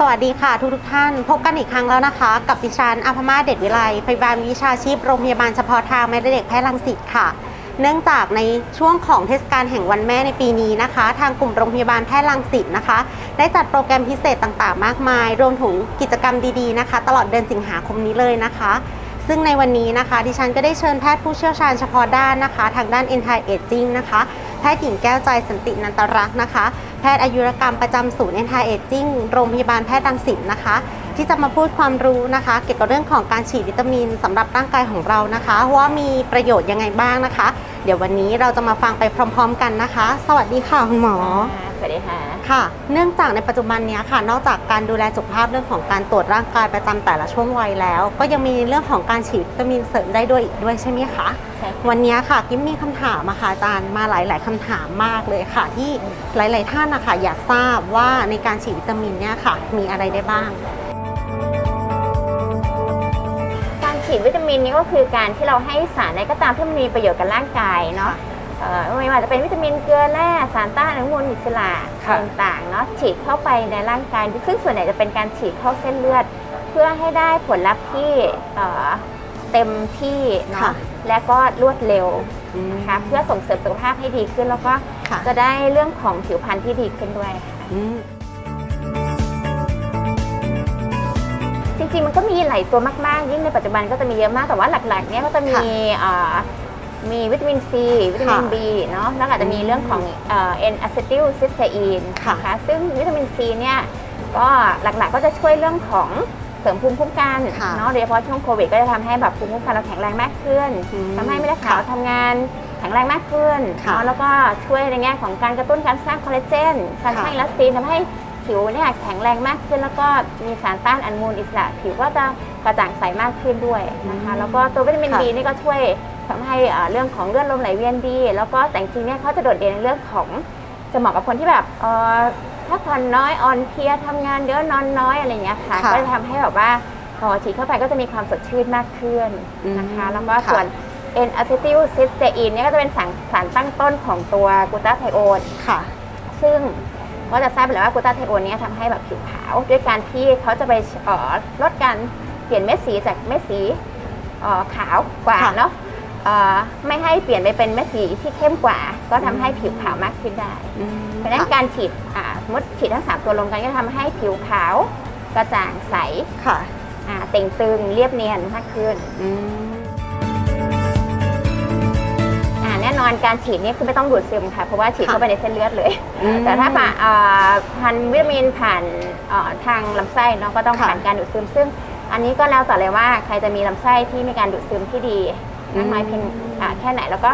สวัสดีค่ะทุกทุกท่าน พบกันอีกครั้งแล้วนะคะ กับดิฉันอภมาเด็ดวิไลพยาบาลวิชาชีพโรงพยาบาลเฉพาะทางแม่เด็กแพทย์รังสิตค่ะ เนื่องจากในช่วงของเทศกาลแห่งวันแม่ในปีนี้นะคะ ทางกลุ่มโรงพยาบาลแพทย์รังสิตนะคะ ได้จัดโปรแกรมพิเศษต่างๆ มากมาย รวมถึงกิจกรรมดีๆนะคะ ตลอดเดือนสิงหาคมนี้เลยนะคะ ซึ่งในวันนี้นะคะ ดิฉันก็ได้เชิญแพทย์ผู้เชี่ยวชาญเฉพาะด้านนะคะ ทางด้าน anti aging นะคะ แพทย์หญิงแก้วใจสันตินันตรักษ์นะคะ แพทย์อายุรกรรมประจำศูนย์เอนทาเอจิ้งโรงพยาบาลแพทย์ดังสินนะคะ ที่จะมาพูดความรู้นะคะ เกี่ยวกับเรื่องของการฉีดวิตามินสำหรับร่างกายของเรานะคะ ว่ามีประโยชน์ยังไงบ้างนะคะ เดี๋ยววันนี้เราจะมาฟังไปพร้อม ๆ กันนะคะ สวัสดีค่ะคุณหมอสวัสดีค่ะค่ะ เนื่องจากในปัจจุบันเนี้ยค่ะ นอกจากการดูแลสุขภาพเรื่องของการตรวจร่างกายประจำแต่ละช่วงวัยแล้ว ก็ยังมีเรื่องของการฉีดวิตามินเสริมได้ด้วยอีกด้วยใช่ไหมคะใช่ค่ะวันนี้ค่ะกิ๊มมีคำถามมาค่ะอาจารย์มาหลาย ๆคำถามมากเลยค่ะ ที่หลาย ๆ ท่านนะคะอยากทราบว่าในการฉีดวิตามินเนี่ยค่ะ มีอะไรได้บ้าง ฉีดวิตามินนี่ก็คือการที่เราให้สารใดก็ตามที่มันมีประโยชน์กับร่างกายเนาะเอ่อไม่ว่าจะเป็นวิตามินเกลือแร่สารต้านอนุมูลอิสระค่ะต่างๆเนาะฉีดเข้าไปในร่างกาย ซึ่งส่วนใหญ่จะเป็นการฉีดเข้าเส้นเลือด เพื่อให้ได้ผลลัพธ์ที่เอ่อเต็มที่เนาะค่ะและก็รวดเร็วอืมนะคะเพื่อส่งเสริมสุขภาพให้ดีขึ้นแล้วก็ค่ะจะได้เรื่องของผิวพรรณที่ดีขึ้นด้วยค่ะ ริงๆมันก็มีหลายตัวมากๆ ยิ่งในปัจจุบันก็จะมีเยอะมากแต่ว่าหลักๆ เนี่ยก็จะมีค่ะอ่ามีวิตามินซีวิตามินค่ะ B เนาะแล้วก็อาจจะมีเรื่องของเอ่อ็นอะซิติลซิสเตอีนค่ะนะคะซึ่งวิตามินซีเนี่ยก็หลักๆก็จะช่วยเรื่องของเสริมภูมิคุ้มกันค่ะเนาะโดยเฉพาะช่วงโควิดก็จะทำให้แบบภูมิคุ้มกันเราแข็งแรงมากขึ้นอืมทำให้ไม่ได้ขาวค่ะทำงานแข็งแรงมากขึ้นค่ะเนาะแล้วก็ช่วยในแง่ของการกระตุ้นการสร้างคอลลาเจนการสร้างค่ะอิลาสตินทำให้ ผิวเนี่ยแข็งแรงมากขึ้น แล้วก็มีสารต้านอนุมูลอิสระ ผิวก็จะกระจ่างใสมากขึ้นด้วยนะคะอืมแล้วก็ตัววิตามินค่ะ ดีนี่ก็ช่วยทำให้อ่าเรื่องของเลือดลมไหลเวียนดี แล้วก็แต่จริงๆเนี่ยเขาจะโดดเด่นในเรื่องของจะเหมาะกับคนที่แบบเอ่อถ้าผ่อนน้อยอ่อนเพลียทำงานเยอะนอนน้อยอะไรอย่างเงี้ยค่ะค่ะก็จะทำให้แบบว่าพอฉีดเข้าไปก็จะมีความสดชื่นมากขึ้นนะคะอืมแล้วก็ค่ะ ส่วนเอ็นอะซิติลซิสเตอีนเนี่ยก็จะเป็นสารสารตั้งต้นของตัวกลูตาไทโอน ค่ะ ซึ่ง ก็จะทราบไปแล้วว่ากลูตาไทโอนเนี่ยทำให้แบบผิวขาว ด้วยการที่เขาจะไปเอ่อลดการเปลี่ยนเม็ดสีจากเม็ดสีเอ่อขาวกว่าค่ะเนาะเอ่อไม่ให้เปลี่ยนไปเป็นเม็ดสีที่เข้มกว่า ก็ทำให้ผิวขาวมากขึ้นได้อืมเพราะฉะนั้นค่ะการฉีดอ่าสมมติฉีดทั้งสามตัวรวมกันก็ทำให้ผิวขาวกระจ่างใสค่ะอ่าเต่งตึงเรียบเนียนมากขึ้น น่นอนการฉีดนี่คือไม่ต้องดูดซึมค่ะ เพราะว่าฉีดค่ะเข้าไปในเส้นเลือดเลย อืมแต่ถ้าผ่านอ่าพันวิตามินผ่านอ่าทางลำไส้เนาะก็ต้องค่ะผ่านการดูดซึม ซึ่งอันนี้ก็แล้วแต่เลยว่าใครจะมีลำไส้ที่มีการดูดซึมที่ดีมากน้อยเพียงอ่าแค่ไหนแล้วก็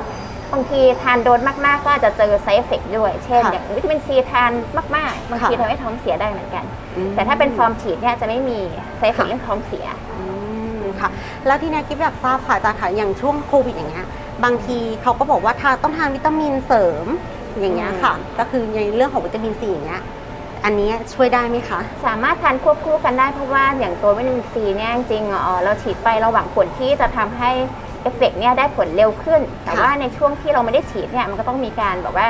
บางทีทานโดสมากๆ ก็อาจจะเจอไซเอฟเฟกด้วย เช่นค่ะอย่างวิตามินซีทานมากๆบางทีค่ะ ทำให้ท้องเสียได้เหมือนกันอืมแต่ถ้าเป็นฟอร์มฉีดเนี่ยจะไม่มีไซเอฟเฟกค่ะเรื่องท้องเสีย อืมค่ะ แล้วที่เนี้ยกิ๊บอยากทราบค่ะอาจารย์ค่ะอย่างช่วงโควิดอย่างเงี้ย บางทีเขาก็บอกว่าทานต้องทานวิตามินเสริมอย่างเงี้ยค่ะ ก็คือในเรื่องของวิตามินซีอย่างเงี้ยอันนี้ช่วยได้ไหมคะ สามารถทานควบคู่กันได้เพราะว่าอย่างตัววิตามินซีเนี่ยจริงๆเอ่อเราฉีดไปเราหวังผลที่จะทำให้เอฟเฟกต์เนี่ยได้ผลเร็วขึ้น แต่ค่ะว่าในช่วงที่เราไม่ได้ฉีดเนี่ยมันก็ต้องมีการแบบว่า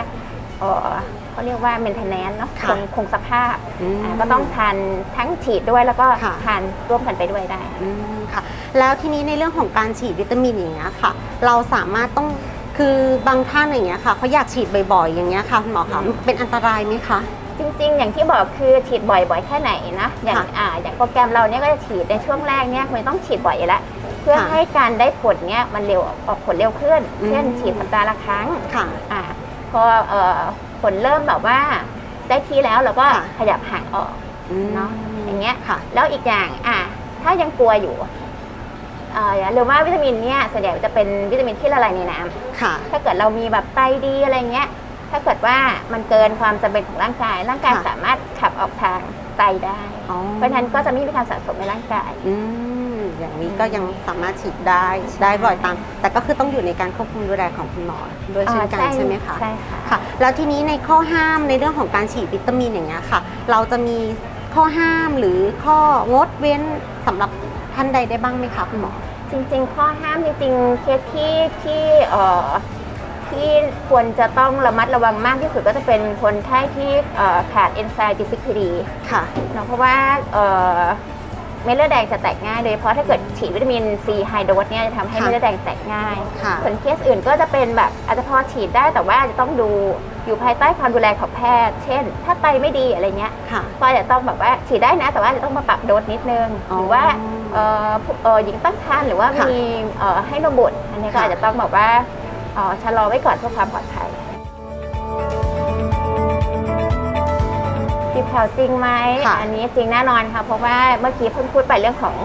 เอ่อเขาเรียกว่า maintenance เนาะค่ะคงคงสภาพอืมอ่าก็ต้องทานทั้งฉีดด้วยแล้วก็ค่ะ ทานร่วมกันไปด้วยได้ อืมค่ะ แล้วทีนี้ในเรื่องของการฉีดวิตามินอย่างเงี้ยค่ะ เราสามารถต้องคือบางท่านอย่างเงี้ยค่ะเขาอยากฉีดบ่อยๆ อย่างเงี้ยค่ะคุณหมอคะอืม เป็นอันตรายไหมคะ จริงๆ อย่างที่บอกคือฉีดบ่อยๆ แค่ไหนนะ อย่างค่ะอ่าอย่างโปรแกรมเราเนี่ยก็จะฉีดในช่วงแรกเนี่ยมันต้องฉีดบ่อยอยู่แล้วเพื่อค่ะให้การได้ผลเนี่ยมันเร็วออกผลเร็วขึ้น อืม เช่นฉีดสัปดาห์ละครั้งค่ะ อ่าพอเอ่อ ผลเริ่มแบบว่าได้ที่แล้วเราก็ค่ะขยับห่างออกอืมเนาะอย่างเงี้ยค่ะ แล้วอีกอย่างอะถ้ายังกลัวอยู่เอ่ออย่าลืมว่าวิตามินเนี่ยส่วนใหญ่จะเป็นวิตามินที่ละลายในน้ำค่ะ ถ้าเกิดเรามีแบบไตดีอะไรเงี้ย ถ้าเกิดว่ามันเกินความจำเป็นของร่างกาย ร่างกายค่ะสามารถขับออกทางไตได้อ๋อเพราะฉะนั้นก็จะไม่มีการสะสมในร่างกาย อืมอย่างนี้ก็ยังสามารถฉีดได้ได้บ่อยตาม แต่ก็คือต้องอยู่ในการควบคุมดูแลของคุณหมอด้วยเช่นกันอ่าใช่ไหมคะใช่ค่ะค่ะ แล้วทีนี้ในข้อห้ามในเรื่องของการฉีดวิตามินอย่างเงี้ยค่ะ เราจะมีข้อห้ามหรือข้องดเว้นสำหรับท่านใดได้บ้างไหมคะคุณหมอจริง ๆ ข้อห้ามจริงๆเคสที่ที่เอ่อทที่ควรจะต้องระมัดระวังมากที่สุดก็จะเป็นคนไข้ที่เอ่อขาดเอนไซม์ดิซิคลีค่ะเนอะเพราะว่า เอ่อเม็ดเลือดแดงจะแตกง่ายโดยเฉพาะถ้าเกิดฉีดวิตามินซีไฮโดสเนี่ยจะทำให้ค่ะเม็ดเลือดแดงแตกง่ายค่ะ ส่วนเคสอื่นก็จะเป็นแบบอาจจะพอฉีดได้แต่ว่าจะต้องดูอยู่ภายใต้ความดูแลของแพทย์ เช่น ถ้าไตไม่ดีอะไรเงี้ยค่ะ ก็จะต้องแบบว่าฉีดได้นะแต่ว่าจะต้องมาปรับโดสนิดนึงอ๋อหรือว่าเอ่อผู้เอ่อหญิงตั้งครรภ์หรือว่าค่ะมีเอ่อให้นมบุตรอันนี้ก็ค่ะ อาจจะต้องแบบว่าเอ่อชะลอไว้ก่อนเพื่อความปลอดภัย จีบแผ่วจริงไหมค่ะอันนี้จริงแน่นอนค่ะ เพราะว่าเมื่อกี้เพิ่งพูดไปเรื่องของ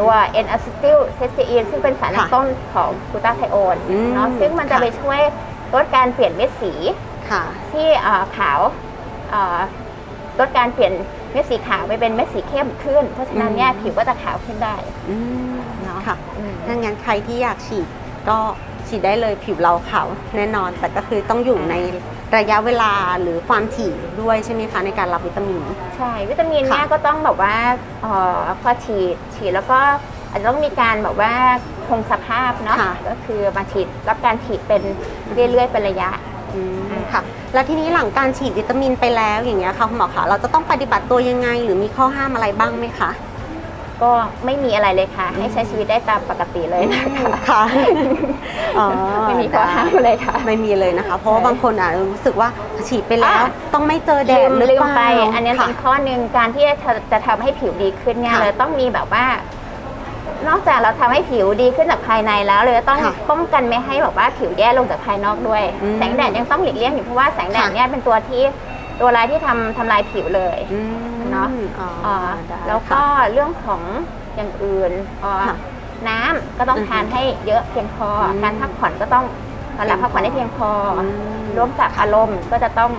ตัว n a c e t y l c y s t e i n ซึ่งเป็นสารค่ะต้นของกลูตาไทโอนอืมเนาะซึ่งมันจะค่ะ ไปช่วยลดการเปลี่ยนเม็ดสีค่ะ ที่เอ่อขาวเอ่อลดการเปลี่ยนเม็ดสีขาวไปเป็นเม็ดสีเข้มขึ้น เพราะฉะนั้นเนี่ยอืม ผิวก็จะขาวขึ้นได้อืมเนาะค่ะอืมถ้างั้นใครที่อยากฉีดก็ฉีดได้เลยผิวเราขาวแน่นอน แต่ก็คือต้องอยู่ใน ระยะเวลาหรือความถี่ด้วยใช่ไหมคะในการรับวิตามิน ใช่วิตามินเนี่ยค่ะก็ต้องแบบว่าเอ่อพอฉีดฉีดแล้วก็อาจจะต้องมีการแบบว่าคงสภาพเนาะค่ะ ก็คือมาฉีดรับการฉีดเป็นเรื่อยๆเป็นระยะ อืมค่ะ แล้วทีนี้หลังการฉีดวิตามินไปแล้วอย่างเงี้ยค่ะคุณหมอคะเราจะต้องปฏิบัติตัวยังไง หรือมีข้อห้ามอะไรบ้างไหมคะ ก็ไม่มีอะไรเลยค่ะ ให้ใช้ชีวิตได้ตามปกติเลยนะคะค่ะอ๋อไม่มีข้อห้ามเลยค่ะ ไม่มีเลยนะคะ เพราะว่าใช่บางคนอาจจะรู้สึกว่าฉีดไปแล้วอะต้องไม่เจอแดลืดมหรือลืมเปล่าไปอันนี้ค่ะเป็นข้อหนึ่งการที่จะจะทำให้ผิวดีขึ้นเนี่ยค่ะเราต้องมีแบบว่า นอกจากเราทำให้ผิวดีขึ้นจากภายในแล้วเลยต้องค่ะป้องกันไม่ให้แบบว่าผิวแย่ลงจากภายนอกด้วยอืมแสงแดดยังต้องหลีกเลี่ยงอยู่เพราะว่าแสงแดดค่ะเนี่ยเป็นตัวที่ ตัวร้ายที่ทำทำลายผิวเลย อืมเนาะอ๋ออ่าได้แล้วก็ค่ะ เรื่องของอย่างอื่นอ่าค่ะน้ำก็ต้องอือฮึทานให้เยอะเพียงพออมการพักผ่อนก็ต้องนอนหลับพักผ่อนให้เพียงพอออืมร่วมกับอารมณ์ก็จะต้อง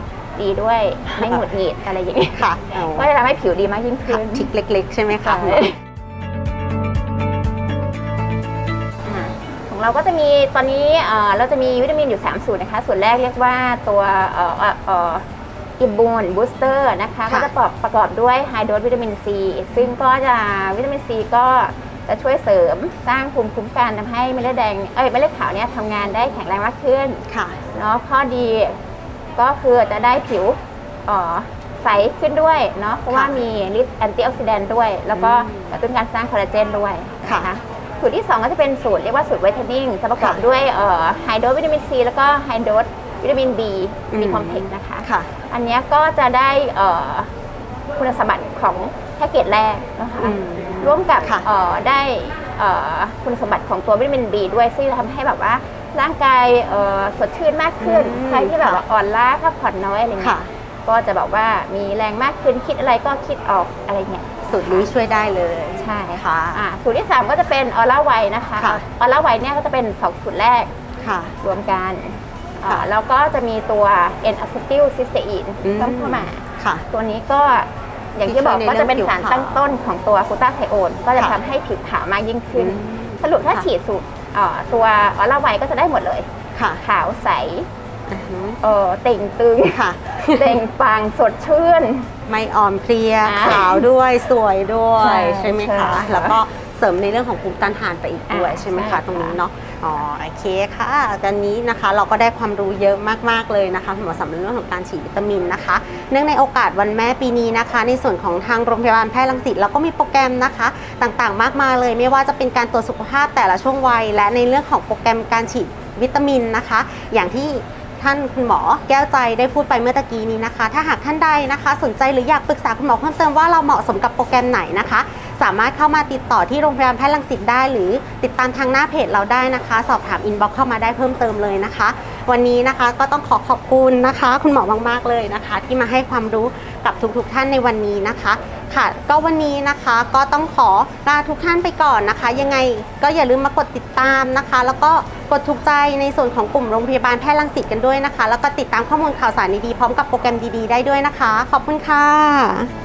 ดีด้วยไม่หงุดหงิดอะไรอย่างเงี้ยค่ะอ๋อก็จะทำให้ผิวดีมากยิ่งค่ะขึ้น ทริกเล็ก ๆ ใช่ไหมคะใช่อ่าของเราก็จะมีตอนนี้เอ่อเราจะมีวิตามินอยู่ 3 สูตรนะคะส่วนแรกเรียกว่าตัวเอ่อเอ่อเอ่อ อิบูนบูสเตอร์นะคะค่ะก็จะประกอบประกอบด้วยไฮโดรสวิตามินซีซึ่งก็จะวิตามินซีก็จะช่วยเสริมสร้างภูมิคุ้มกันทำให้เม็ดเลือดแดงเอ้ยเม็ดเลือดขาวเนี่ยทำงานได้แข็งแรงมากขึ้นค่ะเนาะข้อดีก็คือจะได้ผิวเอ่อใสขึ้นด้วยเนาะเพราะว่าค่ะมีฤทธิ์แอนตี้ออกซิแดนต์ด้วย แล้วก็อืมกระตุ้นการสร้างคอลลาเจนด้วยค่ะนสูตรที่ 2 ก็จะเป็นสูตรเรียกว่าสูตรไวท์เทนนิ่งจะประกอบค่ะด้วยไฮโดรสวิตามินซีแล้วก็ไฮโดรส วิตามิน B อืมมีคอมเพล็กซ์นะคะค่ะ อันเนี้ยก็จะได้เอ่อคุณสมบัติของแพ็กเกจแรกนะคะ อืมร่วมกับค่ะ เอ่อได้เอ่อคุณสมบัติของตัววิตามิน B ด้วยซึ่งจะทำให้แบบว่าร่างกายเอ่อสดชื่นมากขึ้น อืมใครที่แบบค่ะว่าอ่อนล้าพักผ่อนน้อยอะไรเงี้ค่ะ ยก็จะแบบว่ามีแรงมากขึ้นคิดอะไรก็คิดออกอะไรเงี้ย สูตรนี้ช่วยได้เลยใช่ ค่ะ อ่าสูตรที่ 3 ก็จะเป็นออร่าไวนะคะค่ะ ออร่าไวเนี่ยก็จะเป็นสองสูตรแรกค่ะ รวมกันอ่า ค่ะ แล้วก็จะมีตัว n a c e t y l c y s t e i n อืมเพิ่มเข้ามา ค่ะ ตัวนี้ก็อย่างที่บอกที่ช่วยในก็จะเป็นเรื่องสารผิวขาวตั้งต้นของตัวกลูตาไทโอนก็จะค่ะทำให้ผิวขาวมากยิ่งขึ้น อืมสรุปถ้าค่ะ ฉีดสูตรเอ่อตัวออร่าไวก็จะได้หมดเลย ค่ะขาวใสอือฮึเออเต่งตึง ค่ะ เต่งปังสดชื่น ไม่อ่อนเพลียอ่าขาวด้วยสวยด้วย ใช่ใช่ไหมใช่คะ ค่ะแล้วก็เสริมในเรื่องของภูมิต้านทานไปอีกด้วยอ่าใช่ไหมใช่คะค่ะตรงนี้เนาะอ๋อโอเคค่ะกันนี้นะคะเราก็ได้ความรู้เยอะมากๆเลยนะคะสำหรับสำหรับเรื่องของการฉีดวิตามินนะคะ เนื่องในโอกาสวันแม่ปีนี้นะคะ ในส่วนของทางโรงพยาบาลแพทย์รังสิตเราก็มีโปรแกรมนะคะ ต่างๆ มากมายเลย ไม่ว่าจะเป็นการตรวจสุขภาพแต่ละช่วงวัย และในเรื่องของโปรแกรมการฉีดวิตามินนะคะ อย่างที่ท่านคุณหมอแก้วใจได้พูดไปเมื่อตะกี้นี้นะคะ ถ้าหากท่านใดนะคะ สนใจหรืออยากปรึกษาคุณหมอเพิ่มเติมว่าเราเหมาะสมกับโปรแกรมไหนนะคะ สามารถเข้ามาติดต่อที่โรงพยาบาลแพทย์รังสิตได้ หรือติดตามทางหน้าเพจเราได้นะคะ สอบถามอินบ็อกเข้ามาได้เพิ่มเติมเลยนะคะ วันนี้นะคะก็ต้องขอขอบคุณนะคะ คุณหมอมากๆเลยนะคะ ที่มาให้ความรู้กับทุกๆท่านในวันนี้นะคะ ค่ะ ก็วันนี้นะคะก็ต้องขอลาทุกท่านไปก่อนนะคะ ยังไงก็อย่าลืมมากดติดตามนะคะ แล้วก็กดถูกใจในส่วนของกลุ่มโรงพยาบาลแพทย์รังสิตกันด้วยนะคะ แล้วก็ติดตามข้อมูลข่าวสารดีๆพร้อมกับโปรแกรมดีๆได้ด้วยนะคะ ขอบคุณค่ะ